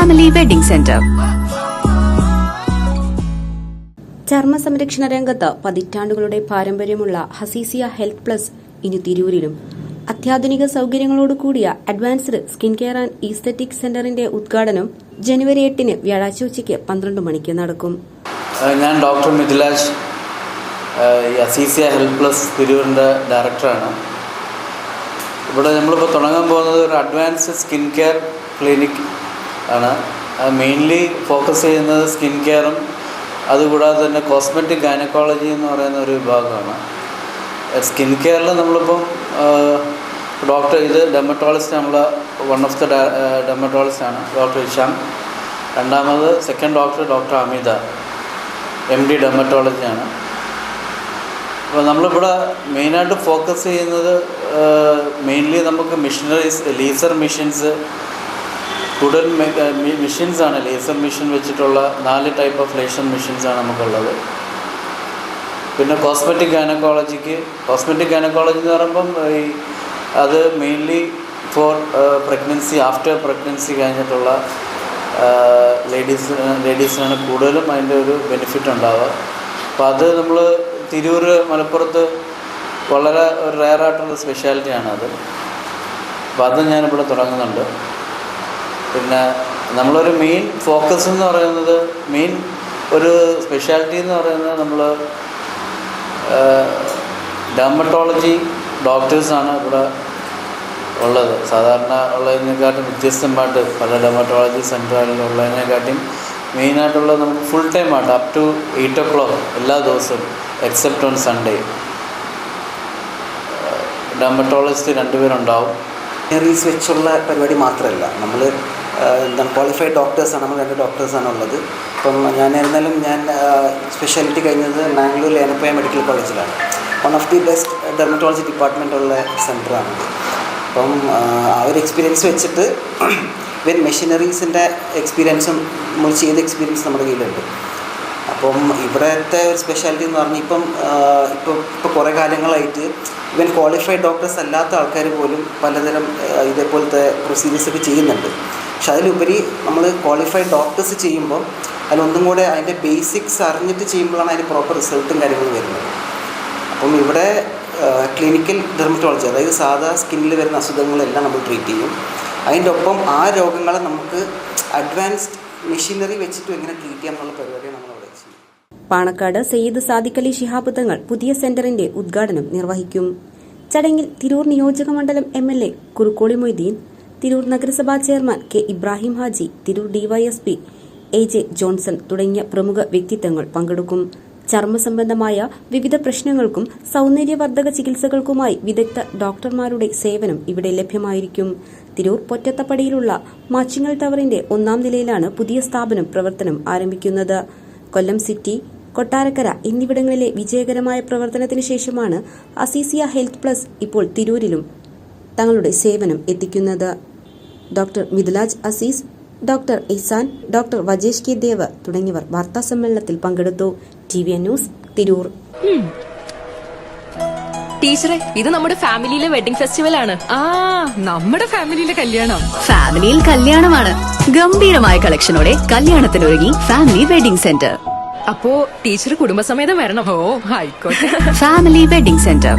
Family wedding centre ചർമ്മ സംരക്ഷണ രംഗത്ത് പതിറ്റാണ്ടുകളുടെ പാരമ്പര്യമുള്ള ഹസീസിയ ഹെൽത്ത് പ്ലസ് ഇനി തിരൂരിലും. അത്യാധുനിക സൗകര്യങ്ങളോട് കൂടിയ advanced skin care and aesthetic സെന്ററിന്റെ ഉദ്ഘാടനം ജനുവരി എട്ടിന് വ്യാഴാഴ്ച ഉച്ചയ്ക്ക് പന്ത്രണ്ട് മണിക്ക് നടക്കും. ഞാൻ doctor Mithilaj Aziziya health plus തിരൂരിന്റെ ഡയറക്ടറാണ്. ഇവിടെ നമ്മളിപ്പോൾ തുടങ്ങാൻ പോകുന്നത് ഒരു അഡ്വാൻസ്ഡ് സ്കിൻ കെയർ ക്ലിനിക് ആണ്. മെയിൻലി ഫോക്കസ് ചെയ്യുന്നത് സ്കിൻ കെയറും അതുകൂടാതെ തന്നെ കോസ്മെറ്റിക് ഗൈനക്കോളജി എന്ന് പറയുന്ന ഒരു വിഭാഗമാണ്. സ്കിൻ കെയറിൽ നമ്മളിപ്പം ഡോക്ടർ ഇത് ഡെമറ്റോളജിസ്റ്റ് നമ്മൾ വൺ ഓഫ് ദ ഡെമറ്റോളജിസ്റ്റ് ആണ് ഡോക്ടർ ഇഷാം രണ്ടാമത് second doctor doctor Amitha M D ഡെമറ്റോളജിയാണ് അപ്പോൾ നമ്മളിവിടെ മെയിനായിട്ട് ഫോക്കസ് ചെയ്യുന്നത് മെയിൻലി നമുക്ക് മിഷനറീസ് ലേസർ മെഷീൻസ് കൂടുതൽ മെഷീൻസാണ് ലേസർ മെഷീൻ വെച്ചിട്ടുള്ള നാല് ടൈപ്പ് ഓഫ് ലേസർ മെഷീൻസാണ് നമുക്കുള്ളത്. പിന്നെ കോസ്മെറ്റിക് ഗൈനക്കോളജിക്ക് കോസ്മെറ്റിക് ഗൈനക്കോളജി എന്ന് പറയുമ്പം ഈ അത് mainly for pregnancy after pregnancy കഴിഞ്ഞിട്ടുള്ള ലേഡീസ് ലേഡീസിനാണ് കൂടുതലും അതിന്റെ ഒരു ബെനിഫിറ്റ് ഉണ്ടാവുക. അപ്പോൾ അത് നമ്മൾ തിരൂർ മലപ്പുറത്ത് വളരെ ഒരു റയറായിട്ടുള്ള സ്പെഷ്യാലിറ്റിയാണ് അത്. അപ്പോൾ അത് ഞാനിവിടെ തുടങ്ങുന്നുണ്ട്. പിന്നെ നമ്മളൊരു മെയിൻ ഫോക്കസ് എന്ന് പറയുന്നത് മെയിൻ ഒരു സ്പെഷ്യാലിറ്റി എന്ന് പറയുന്നത് നമ്മൾ ഡെർമറ്റോളജി ഡോക്ടേഴ്സാണ് ഇവിടെ ഉള്ളത്. സാധാരണ ഉള്ളതിനെക്കാട്ടും വ്യത്യസ്തമായിട്ട് പല ഡെർമറ്റോളജി സെന്ററുകളിൽ ഉള്ളതിനെക്കാട്ടിയും മെയിനായിട്ടുള്ളത് നമുക്ക് ഫുൾ ടൈം ആയിട്ട് up to eight o'clock എല്ലാ ദിവസവും എക്സെപ്റ്റ് ഓൺ സൺഡേ ഡെർമറ്റോളജിസ്റ്റ് രണ്ടുപേരുണ്ടാവും. വെച്ചുള്ള പരിപാടി മാത്രമല്ല നമ്മൾ എന്താണ് ക്വാളിഫൈഡ് ഡോക്ടേഴ്സാണ് നമ്മൾ രണ്ട് ഡോക്ടേഴ്സാണ് ഉള്ളത്. ഇപ്പം ഞാൻ എന്നാലും ഞാൻ സ്പെഷ്യാലിറ്റി കഴിഞ്ഞത് മാംഗ്ലൂർ ഏനപ്പയ മെഡിക്കൽ കോളേജിലാണ്. One of the best dermatology department ഉള്ള സെന്ററാണിത് അപ്പം ആ ഒരു എക്സ്പീരിയൻസ് വെച്ചിട്ട് വെൻ മെഷീനറീസിന്റെ എക്സ്പീരിയൻസും നമ്മൾ ചെയ്ത എക്സ്പീരിയൻസ് നമ്മുടെ കയ്യിലുണ്ട്. അപ്പം ഇവിടുത്തെ ഒരു സ്പെഷ്യാലിറ്റി എന്ന് പറഞ്ഞാൽ ഇപ്പം ഇപ്പോൾ ഇപ്പോൾ കുറേ കാലങ്ങളായിട്ട് ഇവൻ ക്വാളിഫൈഡ് ഡോക്ടേഴ്സ് അല്ലാത്ത ആൾക്കാർ പോലും പലതരം ഇതേപോലത്തെ പ്രൊസീജിയേഴ്സ് ഒക്കെ ചെയ്യുന്നുണ്ട്. പക്ഷെ അതിലുപരി നമ്മൾ ക്വാളിഫൈഡ് ഡോക്ടേഴ്സ് ചെയ്യുമ്പോൾ അതിലൊന്നും കൂടെ അതിന്റെ ബേസിക്സ് അറിഞ്ഞിട്ട് ചെയ്യുമ്പോഴാണ് അതിന് പ്രോപ്പർ റിസൾട്ടും കാര്യങ്ങളും വരുന്നത്. അപ്പം ഇവിടെ ക്ലിനിക്കൽ ഡെർമറ്റോളജി അതായത് സാധാ സ്കിന്നിൽ വരുന്ന അസുഖങ്ങളെല്ലാം നമ്മൾ ട്രീറ്റ് ചെയ്യും. അതിന്റെ ഒപ്പം ആ രോഗങ്ങളെ നമുക്ക് അഡ്വാൻസ്ഡ് മെഷീനറി വെച്ചിട്ട് എങ്ങനെ ട്രീറ്റ് ചെയ്യാം എന്നുള്ള പരിപാടിയാണ് നമ്മൾ അവിടെ ചെയ്യുന്നത്. പാണക്കാട് സയ്യിദ് സാദിഖ് അലി ശിഹാബ് തങ്ങൾ പുതിയ സെന്ററിന്റെ ഉദ്ഘാടനം നിർവഹിക്കും. ചടങ്ങിൽ തിരൂർ നിയോജക മണ്ഡലം M L A Kurukkoli Moideen Tirur നഗരസഭാ chairman K Ibrahim Haji Tirur DYSP A J Johnson തുടങ്ങിയ പ്രമുഖ വ്യക്തിത്വങ്ങൾ പങ്കെടുക്കും. ചർമ്മ സംബന്ധമായ വിവിധ പ്രശ്നങ്ങൾക്കും സൗന്ദര്യവർദ്ധക ചികിത്സകൾക്കുമായി വിദഗ്ധ ഡോക്ടർമാരുടെ സേവനം ഇവിടെ ലഭ്യമായിരിക്കും. തിരൂർ പൊറ്റത്തപ്പടിയിലുള്ള മാച്ചിങ്ങൽ ടവറിന്റെ ഒന്നാം നിലയിലാണ് പുതിയ സ്ഥാപനം പ്രവർത്തനം ആരംഭിക്കുന്നത്. കൊല്ലം സിറ്റി കൊട്ടാരക്കര എന്നിവിടങ്ങളിലെ വിജയകരമായ പ്രവർത്തനത്തിന് ശേഷമാണ് അസീസിയ ഹെൽത്ത് പ്ലസ് ഇപ്പോൾ തിരൂരിലും തങ്ങളുടെ സേവനം എത്തിക്കുന്നത്. Doctor Mithulaj Azees doctor Isan doctor Vajesh K Dev തുടങ്ങിയവർ വാർത്താ സമ്മേളനത്തിൽ പങ്കെടുത്തു. T V news Tirur. ടീച്ചറെ ഇത് നമ്മുടെ ഫാമിലിയിലെ വെഡിംഗ് ഫെസ്റ്റിവൽ ആണ്. ആ നമ്മുടെ ഫാമിലിയിലെ കല്യാണം. ഫാമിലിയിൽ കല്യാണമാണ്. ഗംഭീരമായ കളക്ഷനോടെ കല്യാണത്തിനൊരുങ്ങി ഫാമിലി വെഡിംഗ് സെന്റർ. അപ്പോ ടീച്ചർ കുടുംബസമേതം വരണം. ഓ ആയിക്കോട്ടെ. Family wedding centre.